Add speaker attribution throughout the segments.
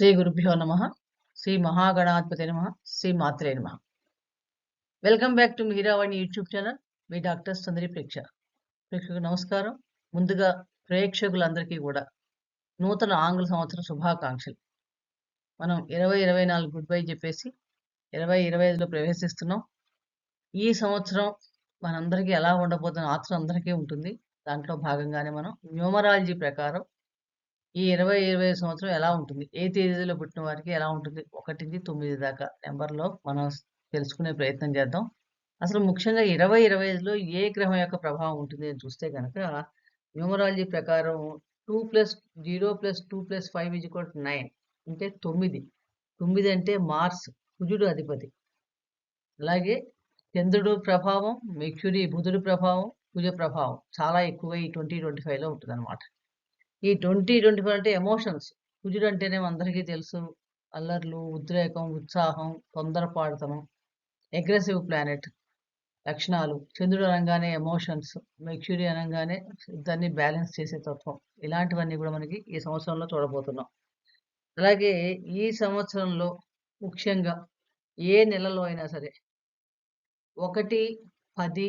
Speaker 1: శ్రీ గురుభ్యో నమ. శ్రీ మహాగణాధిపతి నమ. శ్రీ మాత్రే నమ. Welcome back to Meeravani YouTube channel me doctor Sundari ప్రేక్ష ప్రేక్షకు నమస్కారం. ముందుగా ప్రేక్షకులందరికీ కూడా నూతన ఆంగ్ల సంవత్సర శుభాకాంక్షలు. మనం ఇరవై ఇరవై నాలుగు గుడ్ బై చెప్పేసి ఇరవై ఇరవై ఐదులో ప్రవేశిస్తున్నాం. ఈ సంవత్సరం మనందరికీ ఎలా ఉండబోతున్న ఆత్రం అందరికీ ఉంటుంది. దాంట్లో భాగంగానే మనం న్యూమరాలజీ ప్రకారం ఈ ఇరవై ఇరవై సంవత్సరం ఎలా ఉంటుంది? ఏ తేదీలో పుట్టిన వారికి ఎలా ఉంటుంది? ఒకటి నుంచి తొమ్మిది దాకా నెంబర్లో మనం తెలుసుకునే ప్రయత్నం చేద్దాం. అసలు ముఖ్యంగా ఇరవై ఇరవై ఐదులో ఏ గ్రహం యొక్క ప్రభావం ఉంటుంది అని చూస్తే కనుక న్యూమరాలజీ ప్రకారం two plus zero plus two plus five is equal nine అంటే తొమ్మిది. తొమ్మిది అంటే మార్స్ కుజుడు అధిపతి. అలాగే చంద్రుడు ప్రభావం మెక్యూరీ బుధుడు ప్రభావం కుజ ప్రభావం చాలా ఎక్కువగా ఈ ట్వంటీ ట్వంటీ ఫైవ్లో ఉంటుంది అనమాట ఈ ట్వంటీ ట్వంటీ ఫోర్ అంటే ఎమోషన్స్. కుజుడు అంటేనే అందరికీ తెలుసు. అల్లర్లు ఉద్రేకం ఉత్సాహం తొందరపాడుతనం అగ్రెసివ్ ప్లానెట్ లక్షణాలు. చంద్రుడు అనగానే ఎమోషన్స్ మెక్యూరీ అనగానే దాన్ని బ్యాలెన్స్ చేసే తత్వం. ఇలాంటివన్నీ కూడా మనకి ఈ సంవత్సరంలో చూడబోతున్నాం. అలాగే ఈ సంవత్సరంలో ముఖ్యంగా ఏ నెలలో అయినా సరే ఒకటి పది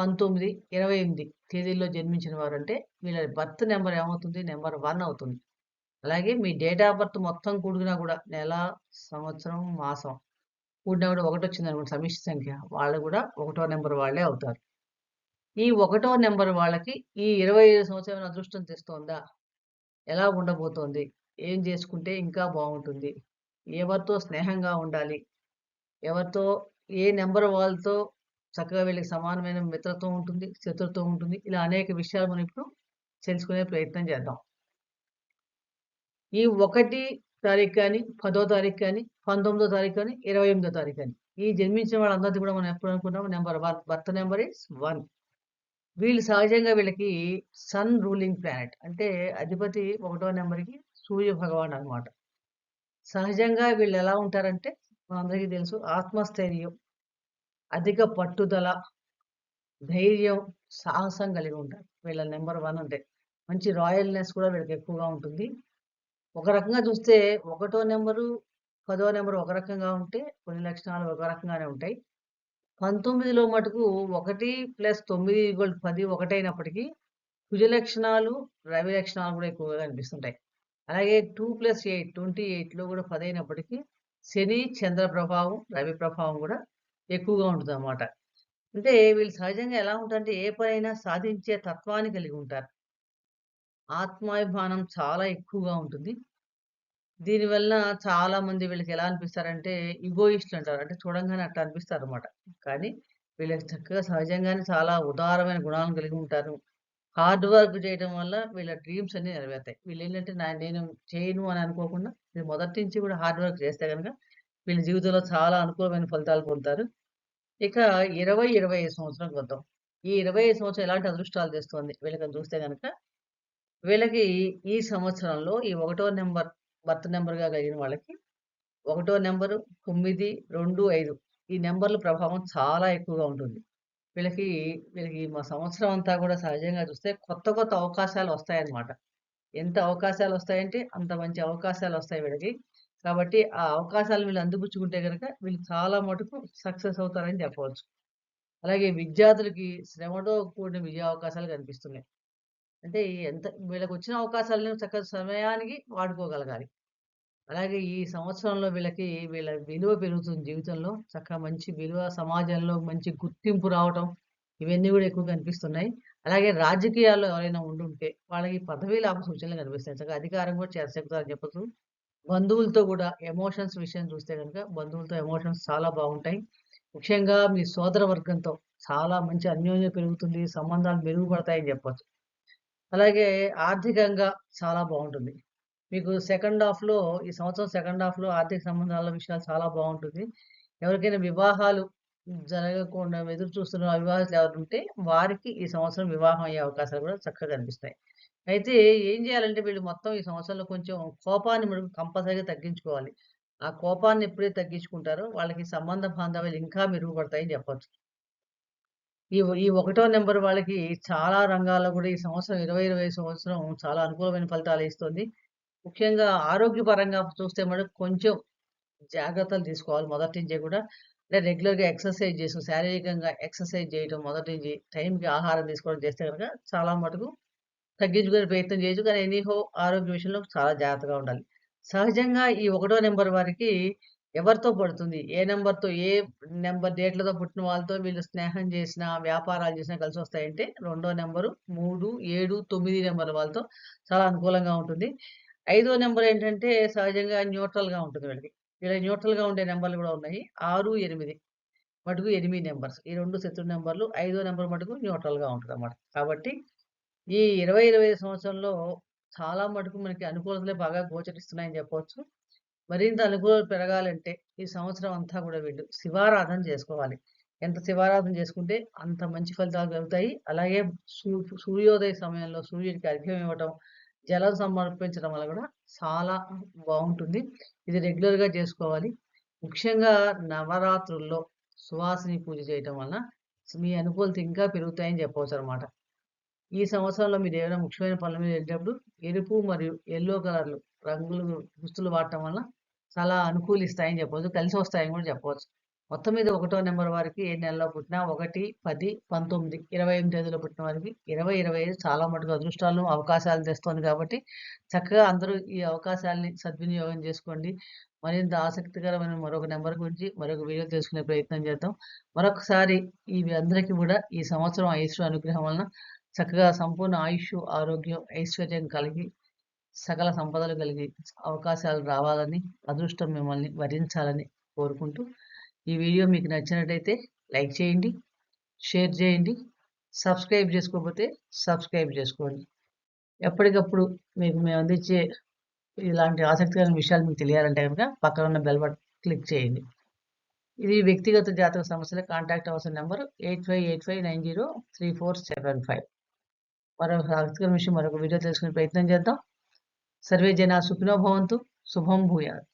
Speaker 1: పంతొమ్మిది ఇరవై ఎనిమిది తేదీల్లో జన్మించిన వారు అంటే వీళ్ళ బర్త్ నెంబర్ ఏమవుతుంది? నెంబర్ వన్ అవుతుంది. అలాగే మీ డేట్ ఆఫ్ బర్త్ మొత్తం కూడినా కూడా నెల సంవత్సరం మాసం కూడినా కూడా ఒకటి వచ్చింది అనుకోండి సమిష్టి సంఖ్య. వాళ్ళు కూడా ఒకటో నెంబర్ వాళ్ళే అవుతారు. ఈ ఒకటో నెంబర్ వాళ్ళకి ఈ ఇరవై ఐదు సంవత్సరం అదృష్టం తెస్తోందా? ఎలా ఉండబోతోంది? ఏం చేసుకుంటే ఇంకా బాగుంటుంది? ఎవరితో స్నేహంగా ఉండాలి? ఎవరితో ఏ నెంబర్ వాళ్ళతో చక్కగా వీళ్ళకి సమానమైన మిత్రత్వం ఉంటుంది శత్రుత్వం ఉంటుంది. ఇలా అనేక విషయాలు మనం ఇప్పుడు తెలుసుకునే ప్రయత్నం చేద్దాం. ఈ ఒకటి తారీఖు కానీ పదో తారీఖు కానీ పంతొమ్మిదో తారీఖు కానీ ఇరవై ఎనిమిదో తారీఖు కానీ ఈ జన్మించిన వాళ్ళందరిది కూడా మనం ఎప్పుడు అనుకున్నాం number one birth number is one. వీళ్ళు సహజంగా వీళ్ళకి సన్ రూలింగ్ ప్లానెట్ అంటే అధిపతి ఒకటో నెంబర్కి సూర్య భగవాన్ అనమాట సహజంగా వీళ్ళు ఎలా ఉంటారంటే మనందరికీ తెలుసు ఆత్మస్థైర్యం అధిక పట్టుదల ధైర్యం సాహసం కలిగి ఉంటారు. వీళ్ళ నెంబర్ వన్ అంటే మంచి రాయల్నెస్ కూడా వీళ్ళకి ఎక్కువగా ఉంటుంది. ఒక రకంగా చూస్తే ఒకటో నెంబరు పదో నెంబరు ఒక రకంగా ఉంటే కొన్ని లక్షణాలు ఒక రకంగానే ఉంటాయి. పంతొమ్మిదిలో మటుకు ఒకటి ప్లస్ తొమ్మిది ఈక్వల్ పది ఒకటైనప్పటికీ కుజ లక్షణాలు రవి లక్షణాలు కూడా ఎక్కువగా కనిపిస్తుంటాయి అలాగే టూ ప్లస్ ఎయిట్ ట్వంటీ ఎయిట్లో కూడా పది అయినప్పటికీ శని చంద్ర ప్రభావం రవి ప్రభావం కూడా ఎక్కువగా ఉంటుంది అన్నమాట అంటే వీళ్ళు సహజంగా ఎలా ఉంటారంటే ఏ పనైనా సాధించే తత్వాన్ని కలిగి ఉంటారు. ఆత్మాభిమానం చాలా ఎక్కువగా ఉంటుంది. దీనివల్ల చాలా మంది వీళ్ళకి ఎలా అనిపిస్తారంటే ఇగోయిస్టులు అంటారు. అంటే చూడంగానే అట్లా అనిపిస్తారు అనమాట కానీ వీళ్ళకి చక్కగా సహజంగానే చాలా ఉదారమైన గుణాలను కలిగి ఉంటారు. హార్డ్ వర్క్ చేయడం వల్ల వీళ్ళ డ్రీమ్స్ అన్ని నెరవేరుతాయి. వీళ్ళు ఏంటంటే నా నేను చేయను అని అనుకోకుండా మొదటి నుంచి కూడా హార్డ్ వర్క్ చేస్తే కనుక వీళ్ళ జీవితంలో చాలా అనుకూలమైన ఫలితాలు పొందుతారు. ఇక ఇరవై ఇరవై ఐదు సంవత్సరం వద్దాం. ఈ ఇరవై ఐదు సంవత్సరం ఎలాంటి అదృష్టాలు తెస్తుంది? వీళ్ళకి చూస్తే కనుక వీళ్ళకి ఈ సంవత్సరంలో ఈ ఒకటో నెంబర్ బర్త్ నెంబర్గా కలిగిన వాళ్ళకి ఒకటో నెంబరు తొమ్మిది రెండు ఐదు ఈ నెంబర్ల ప్రభావం చాలా ఎక్కువగా ఉంటుంది. వీళ్ళకి వీళ్ళకి మా సంవత్సరం అంతా కూడా సహజంగా చూస్తే కొత్త కొత్త అవకాశాలు వస్తాయన్నమాట. ఎంత అవకాశాలు వస్తాయంటే అంత మంచి అవకాశాలు వస్తాయి వీళ్ళకి. కాబట్టి ఆ అవకాశాలు వీళ్ళు అందిపుచ్చుకుంటే కనుక వీళ్ళు చాలా మటుకు సక్సెస్ అవుతారని చెప్పవచ్చు. అలాగే విద్యార్థులకి శ్రమతో కూడిన విజయ అవకాశాలు కనిపిస్తున్నాయి. అంటే ఎంత వీళ్ళకి వచ్చిన అవకాశాలను చక్కగా సమయానికి వాడుకోగలగాలి. అలాగే ఈ సంవత్సరంలో వీళ్ళకి వీళ్ళ విలువ పెరుగుతుంది జీవితంలో. చక్కగా మంచి విలువ సమాజంలో మంచి గుర్తింపు రావటం ఇవన్నీ కూడా ఎక్కువ కనిపిస్తున్నాయి. అలాగే రాజకీయాల్లో ఎవరైనా ఉండుంటే వాళ్ళకి పదవీ లాభ సూచనలు కనిపిస్తాయి. చక్కగా అధికారం కూడా చేసేపుతారని చెప్పచ్చు. బంధువులతో కూడా ఎమోషన్స్ విషయం చూస్తే కనుక బంధువులతో ఎమోషన్స్ చాలా బాగుంటాయి. ముఖ్యంగా మీ సోదర వర్గంతో చాలా మంచి అన్యోన్యం పెరుగుతుంది సంబంధాలు మెరుగుపడతాయని చెప్పచ్చు. అలాగే ఆర్థికంగా చాలా బాగుంటుంది. మీకు సెకండ్ హాఫ్లో ఈ సంవత్సరం సెకండ్ హాఫ్లో ఆర్థిక సంబంధాల విషయాలు చాలా బాగుంటుంది. ఎవరికైనా వివాహాలు జరగకుండా ఎదురు చూస్తున్న వివాహాలు ఎవరు ఉంటే వారికి ఈ సంవత్సరం వివాహం అయ్యే అవకాశాలు కూడా చక్కగా కనిపిస్తాయి. అయితే ఏం చేయాలంటే వీళ్ళు మొత్తం ఈ సంవత్సరంలో కొంచెం కోపాన్ని మనకు కంపల్సరీగా తగ్గించుకోవాలి. ఆ కోపాన్ని ఎప్పుడైతే తగ్గించుకుంటారో వాళ్ళకి సంబంధ బాంధవ్యాలు ఇంకా మెరుగుపడతాయని చెప్పచ్చు. ఈ ఈ ఒకటో నెంబర్ వాళ్ళకి చాలా రంగాల్లో కూడా ఈ సంవత్సరం ఇరవై ఇరవై సంవత్సరం చాలా అనుకూలమైన ఫలితాలు ఇస్తుంది. ముఖ్యంగా ఆరోగ్యపరంగా చూస్తే మటుకు కొంచెం జాగ్రత్తలు తీసుకోవాలి మొదటి నుంచే కూడా. అంటే రెగ్యులర్‌గా ఎక్సర్సైజ్ చేస్తూ శారీరకంగా ఎక్సర్సైజ్ చేయడం మొదటి నుంచి టైంకి ఆహారం తీసుకోవడం చేస్తే కనుక చాలా మటుకు తగ్గించుకునే ప్రయత్నం చేయొచ్చు. కానీ ఎనీహో ఆరోగ్య విషయంలో చాలా జాగ్రత్తగా ఉండాలి. సహజంగా ఈ ఒకటో నెంబర్ వారికి ఎవరితో పడుతుంది? ఏ నెంబర్తో ఏ నెంబర్ డేట్‌లతో పుట్టిన వాళ్ళతో వీళ్ళు స్నేహం చేసిన వ్యాపారాలు చేసినా కలిసొస్తాయంటే రెండో నెంబరు మూడు ఏడు తొమ్మిది నెంబర్ వాళ్ళతో చాలా అనుకూలంగా ఉంటుంది. ఐదో నెంబర్ ఏంటంటే సహజంగా న్యూట్రల్‌గా ఉంటుంది వీళ్ళకి. ఇలా న్యూట్రల్‌గా ఉండే నెంబర్లు కూడా ఉన్నాయి. 6, 8 మటుకు ఎనిమిది నెంబర్స్ ఈ రెండు శత్రు నెంబర్లు ఐదో నెంబర్ మటుకు న్యూట్రల్‌గా అన్నమాట కాబట్టి ఈ 20, 25 సంవత్సరంలో చాలా మటుకు మనకి అనుకూలతలే బాగా గోచరిస్తున్నాయని చెప్పవచ్చు మరింత అనుకూలత పెరగాలంటే ఈ సంవత్సరం అంతా కూడా వీళ్ళు శివారాధన చేసుకోవాలి. ఎంత శివారాధన చేసుకుంటే అంత మంచి ఫలితాలు కలుగుతాయి. అలాగే సూ సూర్యోదయ సమయంలో సూర్యుడికి అర్ఘ్యం ఇవ్వటం, జలం సమర్పించడం వల్ల కూడా చాలా బాగుంటుంది ఇది రెగ్యులర్‌గా చేసుకోవాలి. ముఖ్యంగా నవరాత్రుల్లో సువాసిని పూజ చేయటం వలన మీ అనుకూలత ఇంకా పెరుగుతాయని చెప్పవచ్చు అనమాట ఈ సంవత్సరంలో మీరు ఏదైనా ముఖ్యమైన పనుల మీద వెళ్ళేటప్పుడు ఎరుపు మరియు ఎల్లో కలర్‌లు రంగులు దుస్తులు వాడటం వల్ల చాలా అనుకూలిస్తాయని చెప్పవచ్చు కలిసి వస్తాయని కూడా చెప్పవచ్చు. మొత్తం మీద ఒకటో నెంబర్ వారికి ఏ నెలలో పుట్టినా 1, 10, 19, 28 తేదీలో పుట్టిన వారికి 20, 25 చాలా మటుకు అదృష్టాలను, అవకాశాలు తెస్తోంది కాబట్టి చక్కగా అందరూ ఈ అవకాశాలని సద్వినియోగం చేసుకోండి. మరింత ఆసక్తికరమైన మరొక నెంబర్ గురించి మరొక వీడియో తెలుసుకునే ప్రయత్నం చేద్దాం. మరొకసారి ఇవి అందరికీ కూడా ఈ సంవత్సరం ఐశ్వర్ అనుగ్రహం వలన చక్కగా సంపూర్ణ ఆయుష్షు, ఆరోగ్యం, ఐశ్వర్యం కలిగి సకల సంపదలు కలిగి అవకాశాలు రావాలని, అదృష్టం మిమ్మల్ని వరించాలని కోరుకుంటూ ఈ వీడియో మీకు నచ్చినట్టయితే లైక్ చేయండి, షేర్ చేయండి. సబ్స్క్రైబ్ చేసుకోకపోతే సబ్స్క్రైబ్ చేసుకోండి. ఎప్పటికప్పుడు మీకు మేము అందించే ఇలాంటి ఆసక్తికరమైన విషయాలు మీకు తెలియాలంటే కనుక పక్కన ఉన్న బెల్ బటన్ క్లిక్ చేయండి. ఇది వ్యక్తిగత జాతక సమస్యల కాంటాక్ట్ అవసరమైన number eight five eight five nine zero three four seven five మరొక ఆసక్తికరమైన విషయం మరొక వీడియో తెలుసుకునే ప్రయత్నం చేద్దాం. సర్వే జన సుఖినో భవంతు. శుభం భూయాత్.